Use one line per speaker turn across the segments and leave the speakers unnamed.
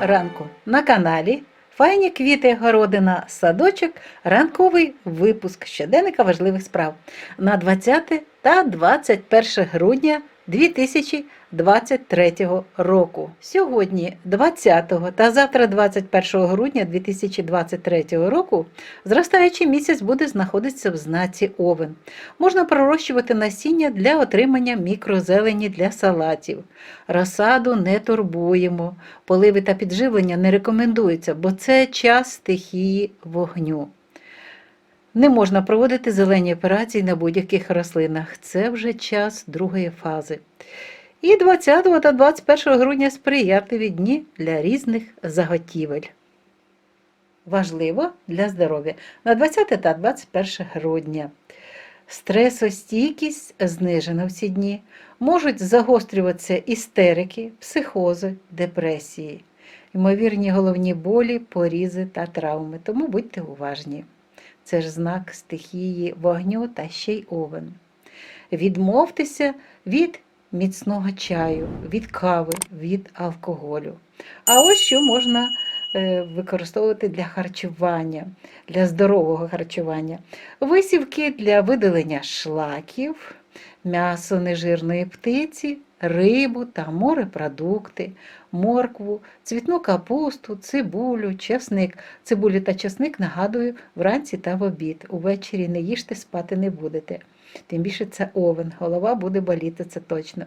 ранку на каналі. Файні квіти, городина, садочок, ранковий випуск щоденника важливих справ на 20 та 21 грудня 2023 року. Сьогодні, 20 та завтра, 21 грудня 2023 року, зростаючий місяць буде знаходитися в знаці Овен. Можна пророщувати насіння для отримання мікрозелені для салатів. Розсаду не турбуємо, поливи та підживлення не рекомендуються, бо це час стихії вогню. Не можна проводити зелені операції на будь-яких рослинах. Це вже час другої фази. І 20 та 21 грудня сприятливі дні для різних заготівель. Важливо для здоров'я на 20 та 21 грудня. Стресостійкість знижена в ці дні. Можуть загострюватися істерики, психози, депресії, ймовірні головні болі, порізи та травми. Тому будьте уважні. Це ж знак стихії вогню та ще й овен. Відмовтеся від міцного чаю, від кави, від алкоголю. А ось що можна е, використовувати для харчування, для здорового харчування. Висівки для видалення шлаків, м'ясо нежирної птиці, рибу та морепродукти, моркву, цвітну капусту, цибулю, чесник. Цибулю та чесник нагадую вранці та в обід. Увечері не їжте, спати не будете. Тим більше це овен, голова буде боліти, це точно.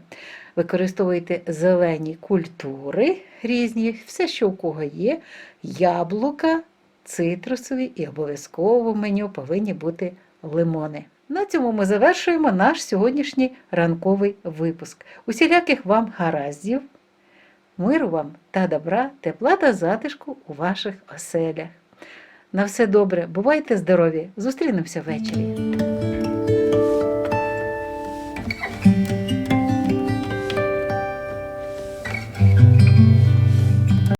Використовуйте зелені культури різні, все, що у кого є, яблука, цитрусові і обов'язково в меню повинні бути лимони. На цьому ми завершуємо наш сьогоднішній ранковий випуск. Усіляких вам гараздів, миру вам та добра, тепла та затишку у ваших оселях. На все добре, бувайте здорові! Зустрінемося ввечері.